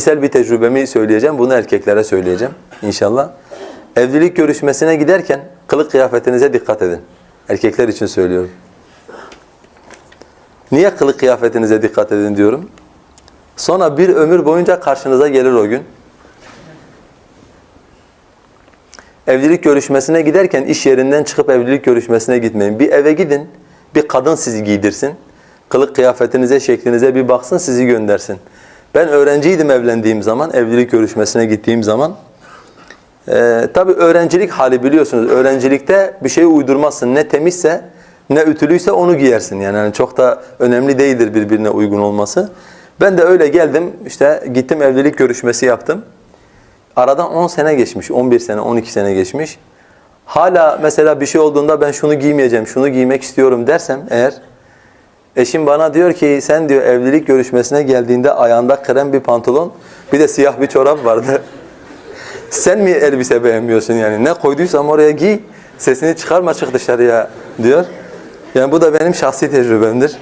kişisel bir tecrübemi söyleyeceğim. Bunu erkeklere söyleyeceğim inşallah. Evlilik görüşmesine giderken kılık kıyafetinize dikkat edin. Erkekler için söylüyorum. Niye kılık kıyafetinize dikkat edin diyorum? Sonra bir ömür boyunca karşınıza gelir o gün. Evlilik görüşmesine giderken iş yerinden çıkıp evlilik görüşmesine gitmeyin. Bir eve gidin, bir kadın sizi giydirsin. Kılık kıyafetinize, şeklinize bir baksın, sizi göndersin. Ben öğrenciydim evlendiğim zaman, evlilik görüşmesine gittiğim zaman. Ee, tabii öğrencilik hali biliyorsunuz. Öğrencilikte bir şey uydurmazsın. Ne temizse, ne ütülüyse onu giyersin. Yani hani çok da önemli değildir birbirine uygun olması. Ben de öyle geldim, işte gittim evlilik görüşmesi yaptım. Aradan 10 sene geçmiş, 11 sene, 12 sene geçmiş. Hala mesela bir şey olduğunda ben şunu giymeyeceğim, şunu giymek istiyorum dersem eğer eşim bana diyor ki sen diyor evlilik görüşmesine geldiğinde ayağında krem bir pantolon bir de siyah bir çorap vardı. sen mi elbise beğenmiyorsun yani? Ne koyduysam oraya giy, sesini çıkarma çık dışarıya diyor. Yani bu da benim şahsi tecrübemdir.